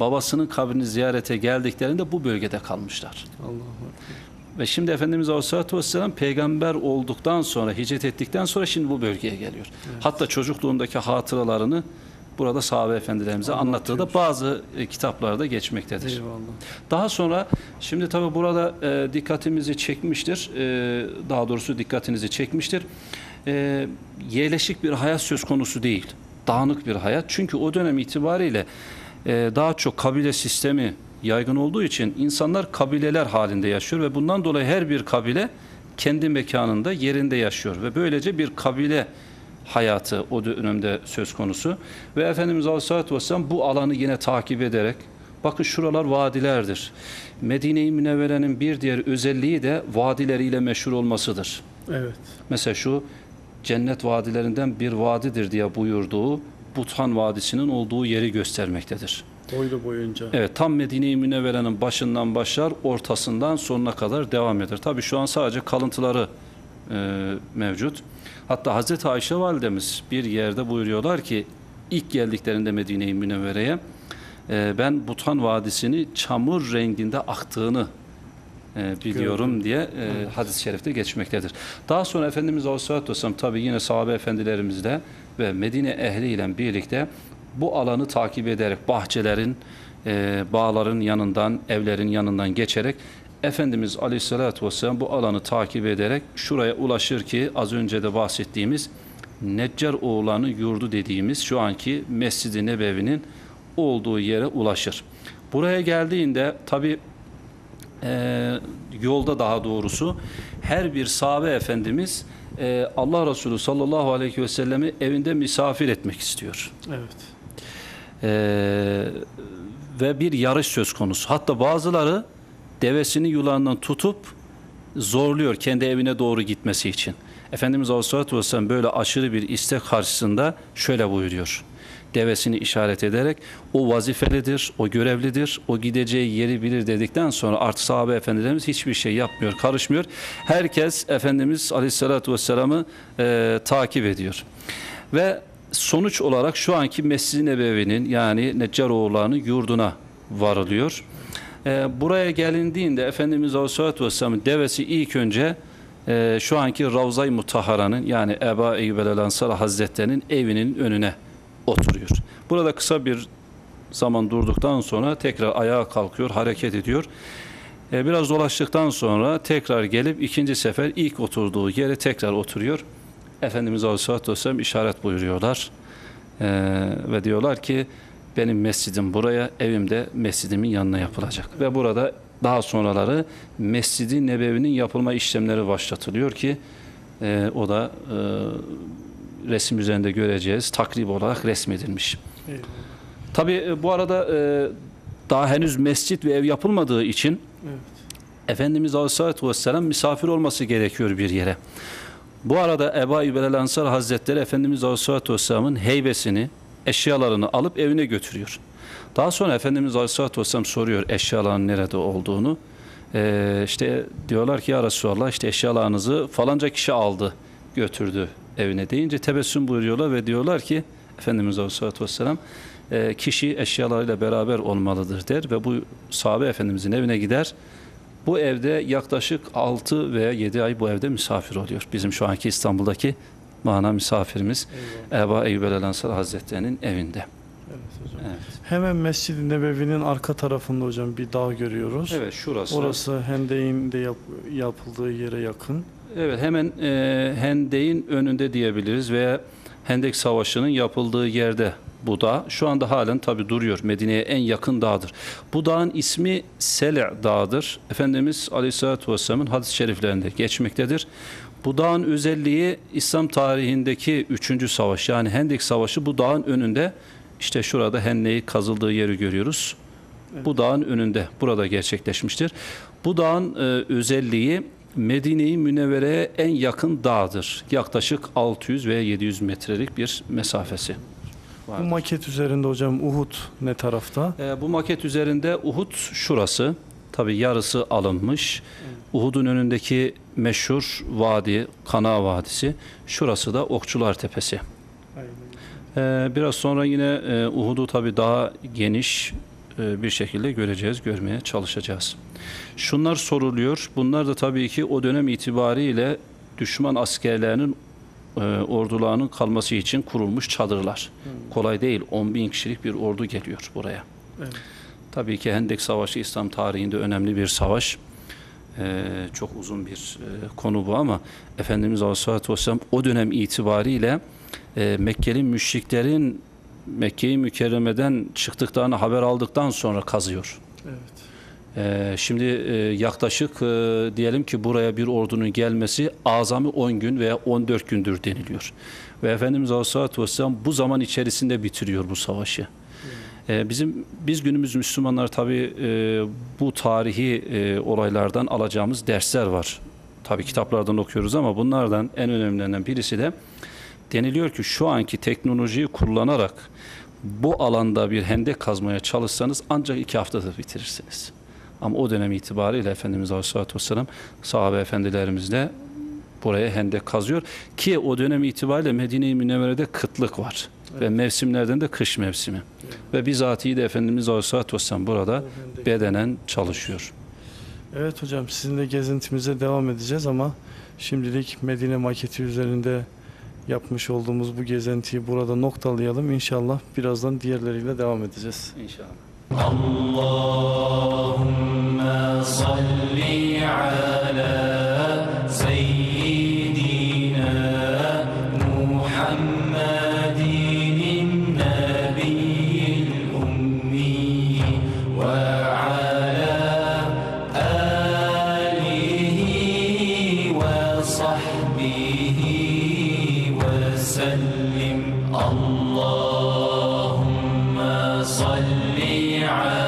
babasının kabrini ziyarete geldiklerinde bu bölgede kalmışlar. Allah Ve şimdi Efendimiz Aleyhisselatü Vesselam peygamber olduktan sonra, hicret ettikten sonra şimdi bu bölgeye geliyor. Hatta çocukluğundaki hatıralarını burada sahabe efendilerimize anlattığı da bazı e, kitaplarda geçmektedir. Eyvallah. Daha sonra şimdi tabi burada e, dikkatimizi çekmiştir. E, daha doğrusu dikkatinizi çekmiştir. E, yerleşik bir hayat söz konusu değil. Dağınık bir hayat. Çünkü o dönem itibariyle e, daha çok kabile sistemi yaygın olduğu için insanlar kabileler halinde yaşıyor ve bundan dolayı her bir kabile kendi mekanında yerinde yaşıyor ve böylece bir kabile hayatı o dönemde söz konusu. Ve Efendimiz Aleyhisselatü Vesselam bu alanı yine takip ederek bakın şuralar vadilerdir. Medine-i Münevvere'nin bir diğer özelliği de vadileriyle meşhur olmasıdır. Evet. Mesela şu cennet vadilerinden bir vadidir diye buyurduğu Buthan Vadisi'nin olduğu yeri göstermektedir. Boylu boyunca. Evet tam Medine-i Münevvere'nin başından başlar ortasından sonuna kadar devam eder. Tabi şu an sadece kalıntıları e, mevcut. Hatta Hazreti Ayşe validemiz bir yerde buyuruyorlar ki ilk geldiklerinde Medine-i Münevvere'ye e, ben Butan Vadisi'ni çamur renginde aktığını e, biliyorum diye e, hadis-i şerifte geçmektedir. Daha sonra Efendimiz Aleyhisselatü Vesselam tabi yine sahabe efendilerimizle ve Medine ehliyle birlikte bu alanı takip ederek bahçelerin, e, bağların yanından, evlerin yanından geçerek Efendimiz Aleyhisselatü Vesselam bu alanı takip ederek şuraya ulaşır ki az önce de bahsettiğimiz Neccar oğlanı yurdu dediğimiz şu anki Mescid-i Nebevi'nin olduğu yere ulaşır. Buraya geldiğinde tabi e, yolda daha doğrusu her bir sahabe efendimiz e, Allah Resulü sallallahu aleyhi ve sellemi evinde misafir etmek istiyor. Evet. E, ve bir yarış söz konusu. Hatta bazıları devesini yularından tutup zorluyor kendi evine doğru gitmesi için. Efendimiz Aleyhisselatü Vesselam böyle aşırı bir istek karşısında şöyle buyuruyor. Devesini işaret ederek o vazifelidir, o görevlidir, o gideceği yeri bilir dedikten sonra artık sahabe efendilerimiz hiçbir şey yapmıyor, karışmıyor. Herkes Efendimiz Aleyhisselatü Vesselam'ı e, takip ediyor. Ve sonuç olarak şu anki Mescid-i Nebevi'nin yani Neccaroğulları'nın yurduna varılıyor. E, buraya gelindiğinde Efendimiz Aleyhisselatü Vesselam'ın devesi ilk önce e, şu anki Ravza-i Mutahara'nın yani Eba Eyyub el Ansar Hazretleri'nin evinin önüne oturuyor. Burada kısa bir zaman durduktan sonra tekrar ayağa kalkıyor, hareket ediyor. E, biraz dolaştıktan sonra tekrar gelip ikinci sefer ilk oturduğu yere tekrar oturuyor. Efendimiz Aleyhisselatü Vesselam işaret buyuruyorlar. E, ve diyorlar ki benim mescidim buraya, evim de mescidimin yanına yapılacak. Ve burada daha sonraları Mescid-i Nebevi'nin yapılma işlemleri başlatılıyor ki e, o da e, resim üzerinde göreceğiz takrib olarak resmedilmiş. Eyvallah. Tabi bu arada e, daha henüz mescit ve ev yapılmadığı için Evet. Efendimiz Aleyhisselatü Vesselam misafir olması gerekiyor bir yere. Bu arada Ebu Eyyub el Ansar Hazretleri Efendimiz Aleyhisselatü Vesselam'ın heybesini, eşyalarını alıp evine götürüyor. Daha sonra Efendimiz Aleyhisselatü Vesselam soruyor eşyaların nerede olduğunu. Ee, işte diyorlar ki ya Resulallah işte eşyalarınızı falanca kişi aldı götürdü evine deyince tebessüm buyuruyorlar ve diyorlar ki Efendimiz Aleyhisselatü Vesselam e, kişi eşyalarıyla beraber olmalıdır der ve bu sahabe Efendimizin evine gider. Bu evde yaklaşık 6 veya 7 ay bu evde misafir oluyor. Bizim şu anki İstanbul'daki mana misafirimiz Eyvallah. Eba Eyyub el Hazretleri'nin evinde. Evet hocam. Evet. Hemen Mescid-i Nebevi'nin arka tarafında hocam bir dağ görüyoruz. Evet şurası. Orası Hendek'in de yap- yapıldığı yere yakın. Evet hemen e, Hendek'in önünde diyebiliriz veya Hendek Savaşı'nın yapıldığı yerde bu dağ. Şu anda halen tabi duruyor. Medine'ye en yakın dağdır. Bu dağın ismi Sele Dağı'dır. Efendimiz Aleyhisselatü Vesselam'ın hadis-i şeriflerinde geçmektedir. Bu dağın özelliği İslam tarihindeki üçüncü savaş yani Hendek Savaşı bu dağın önünde işte şurada Hendek'i kazıldığı yeri görüyoruz. Bu dağın önünde burada gerçekleşmiştir. Bu dağın e, özelliği Medine-i Münevvere'ye en yakın dağdır. Yaklaşık 600 veya 700 metrelik bir mesafesi. Bu vardır. maket üzerinde hocam Uhud ne tarafta? E, bu maket üzerinde Uhud şurası. Tabi yarısı alınmış. Uhud'un önündeki meşhur vadi, Kana Vadisi. Şurası da Okçular Tepesi. Aynen. Ee, biraz sonra yine e, Uhud'u tabi daha geniş bir şekilde göreceğiz, görmeye çalışacağız. Şunlar soruluyor. Bunlar da tabii ki o dönem itibariyle düşman askerlerinin e, ordularının kalması için kurulmuş çadırlar. Kolay değil. 10 bin kişilik bir ordu geliyor buraya. Evet. Tabii ki Hendek Savaşı İslam tarihinde önemli bir savaş. Ee, çok uzun bir e, konu bu ama Efendimiz Aleyhisselatü Vesselam o dönem itibariyle e, Mekkeli müşriklerin Mekke-i Mükerreme'den çıktıklarını haber aldıktan sonra kazıyor. Evet. Ee, şimdi e, yaklaşık e, diyelim ki buraya bir ordunun gelmesi azami 10 gün veya 14 gündür deniliyor. Ve Efendimiz Aleyhisselatü Vesselam bu zaman içerisinde bitiriyor bu savaşı. Ee, bizim biz günümüz Müslümanlar tabii e, bu tarihi e, olaylardan alacağımız dersler var. Tabii kitaplardan okuyoruz ama bunlardan en önemlilerinden birisi de deniliyor ki şu anki teknolojiyi kullanarak bu alanda bir hendek kazmaya çalışsanız ancak iki haftada bitirirsiniz. Ama o dönem itibariyle Efendimiz Aleyhisselatü Vesselam sahabe efendilerimizle buraya hendek kazıyor. Ki o dönem itibariyle Medine-i Münevvere'de kıtlık var. Ve mevsimlerden de kış mevsimi. Ve bizatihi de Efendimiz Aleyhisselatü Vesselam burada bedenen çalışıyor. Evet hocam sizinle gezintimize devam edeceğiz ama şimdilik Medine maketi üzerinde yapmış olduğumuz bu gezintiyi burada noktalayalım. İnşallah birazdan diğerleriyle devam edeceğiz. İnşallah. Allah صلي على